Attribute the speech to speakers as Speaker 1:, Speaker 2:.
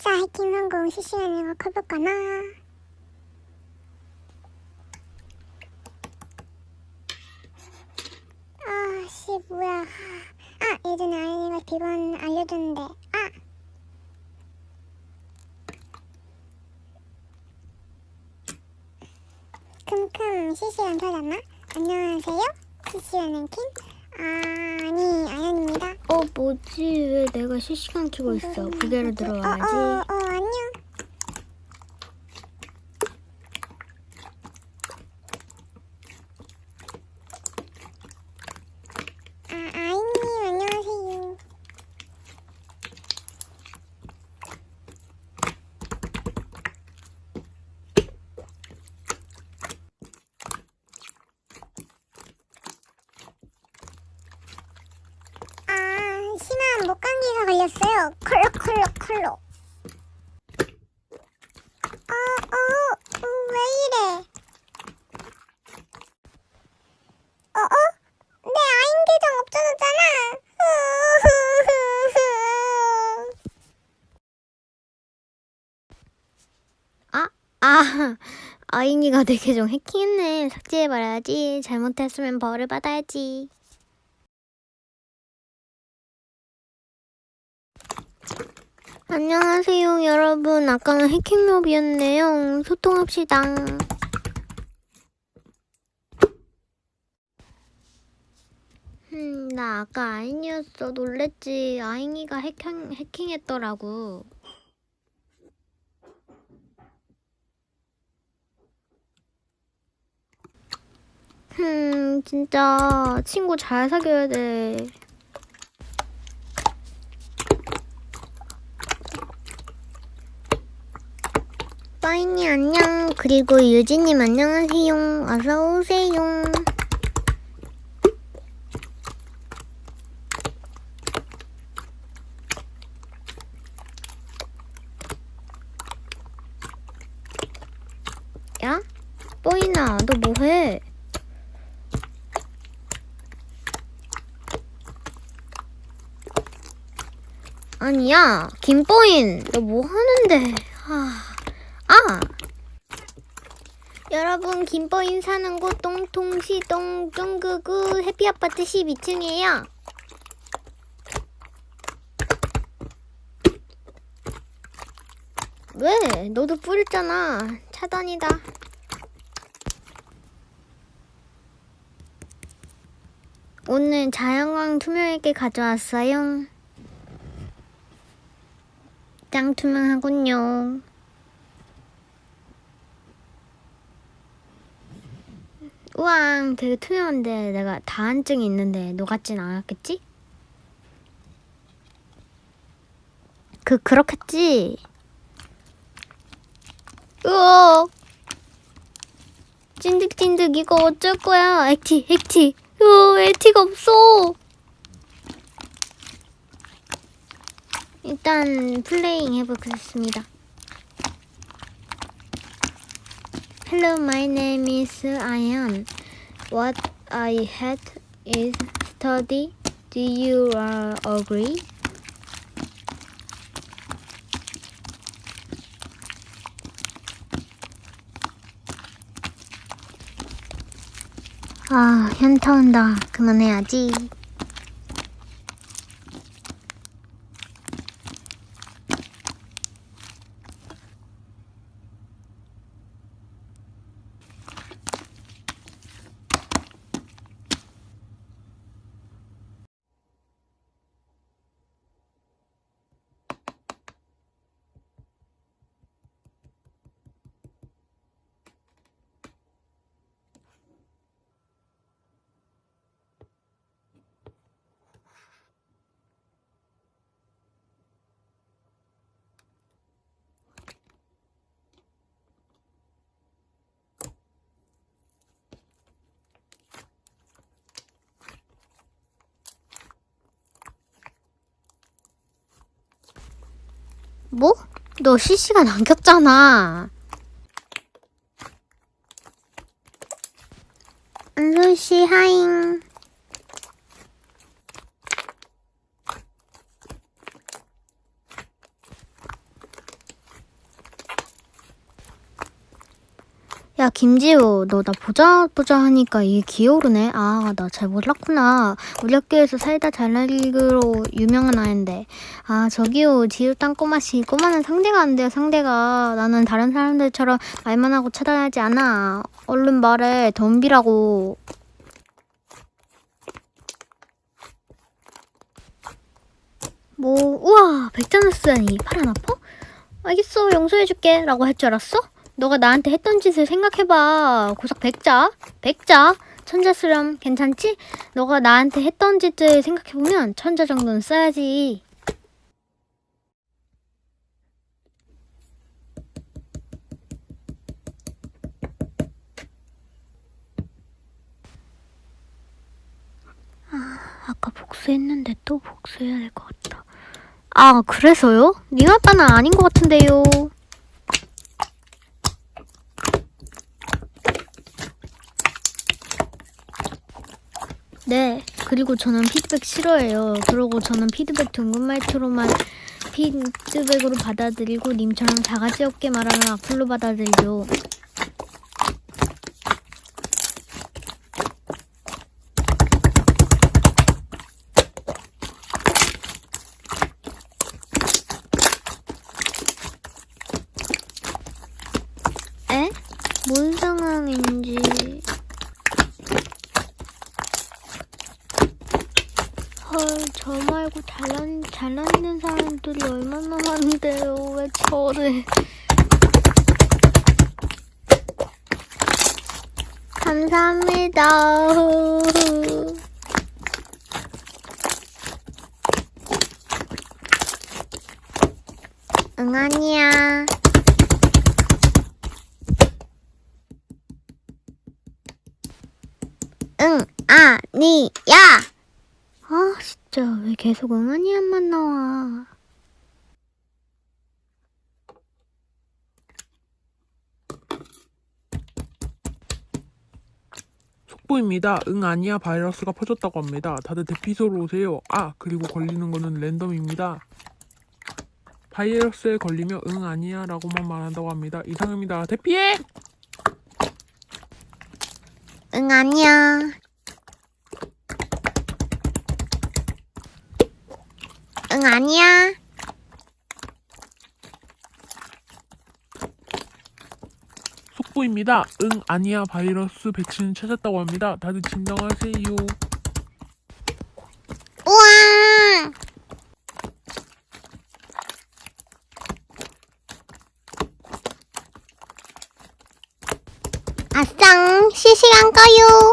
Speaker 1: 아싸 해킹 성공 실시간으로 거 커볼까나? 아 씨 뭐야. 아 예전에 아이가 비번 알려줬는데. 아! 큼큼 실시간 터졌나? 안녕하세요. 실시간 랭킹 아니 아연입니다.
Speaker 2: 어 뭐지? 왜 내가 실시간 키고 있어? 부계로 들어와야지.
Speaker 1: 어, 어, 어, 안녕. 아, 아이님, 안녕하세요. 아, 심한 목감기가 걸렸어요. 컬러, 컬러, 컬러. 어, 어, 어, 왜 이래? 어, 어? 내 아인 계정 없어졌잖아.
Speaker 2: 아, 아, 아잉이가 내 계정 해킹했네. 삭제해버려야지. 잘못했으면 벌을 받아야지. 안녕하세요, 여러분. 아까는 해킹 몹이었네요. 소통합시다. 음, 나 아까 아잉이었어. 놀랬지. 아잉이가 해킹, 해킹했더라고. 음, 진짜 친구 잘 사귀어야 돼. 빠이니 안녕. 그리고 유진님 안녕하세요. 어서 오세요. 야, 뽀이나, 너 뭐해? 아니야, 김뽀인, 너 뭐 하는데? 아, 아! 여러분, 김뽀인 사는 곳 똥통시동 쫑그구 해피아파트 12층이에요. 왜? 너도 뿌렸잖아. 차단이다. 오늘 자연광 투명하게 가져왔어요. 짱 투명하군요. 우왕, 되게 투명한데 내가 다한증이 있는데 녹았진 않았겠지? 그 그렇겠지. 으어. 찐득찐득 이거 어쩔 거야? 액티, 액티. 으, 액티가 없어. 일단 플레잉 해보겠습니다. Hello, my name is Ayan. What I had is study. Do you uh, agree? 아, 현타 온다. 그만해야지. 뭐? 너 실시간 안 켰잖아. 안솔씨 하잉. 야, 김지호, 너 나 보자 보자 하니까 이게 기어오르네. 아, 나 잘 몰랐구나. 우리 학교에서 살다 잘나기로 유명한 아인데. 아, 저기요, 지호 땅꼬마씨. 꼬마는 상대가 안 돼요, 상대가. 나는 다른 사람들처럼 말만 하고 차단하지 않아. 얼른 말해, 덤비라고. 뭐, 우와, 백자누스라니. 팔 안 아파? 알겠어, 용서해줄게. 라고 할 줄 알았어? 너가 나한테 했던 짓을 생각해봐. 고작 백자? 백자? 천자 수렴 괜찮지? 너가 나한테 했던 짓을 생각해보면 천자 정도는 써야지. 아, 아까 복수했는데 또 복수해야 될 것 같다. 아, 그래서요? 니 아빠는 아닌 것 같은데요. 네, 그리고 저는 피드백 싫어해요. 그리고 저는 피드백 둥근 말투로만 피드백으로 받아들이고 님처럼 자가지 없게 말하는 악플로 받아들이죠. 에? 뭔 상황인지... 헐, 저 말고 잘난, 잘난있는 사람들이 얼마나 많은데요. 왜 저를. 감사합니다. 응, 아니야. 응, 아니야. 아, 진짜 왜 계속 응아니야만 나와.
Speaker 3: 속보입니다. 응 아니야 바이러스가 퍼졌다고 합니다. 다들 대피소로 오세요. 아 그리고 걸리는 거는 랜덤입니다. 바이러스에 걸리며 응 아니야 라고만 말한다고 합니다. 이상입니다. 대피해!
Speaker 1: 응, 아니야. 응, 아니야.
Speaker 3: 속보입니다. 응 아니야 바이러스 백신을 찾았다고 합니다. 다들 진정하세요.
Speaker 1: 우와! 아쌍, 실시간 꺼요.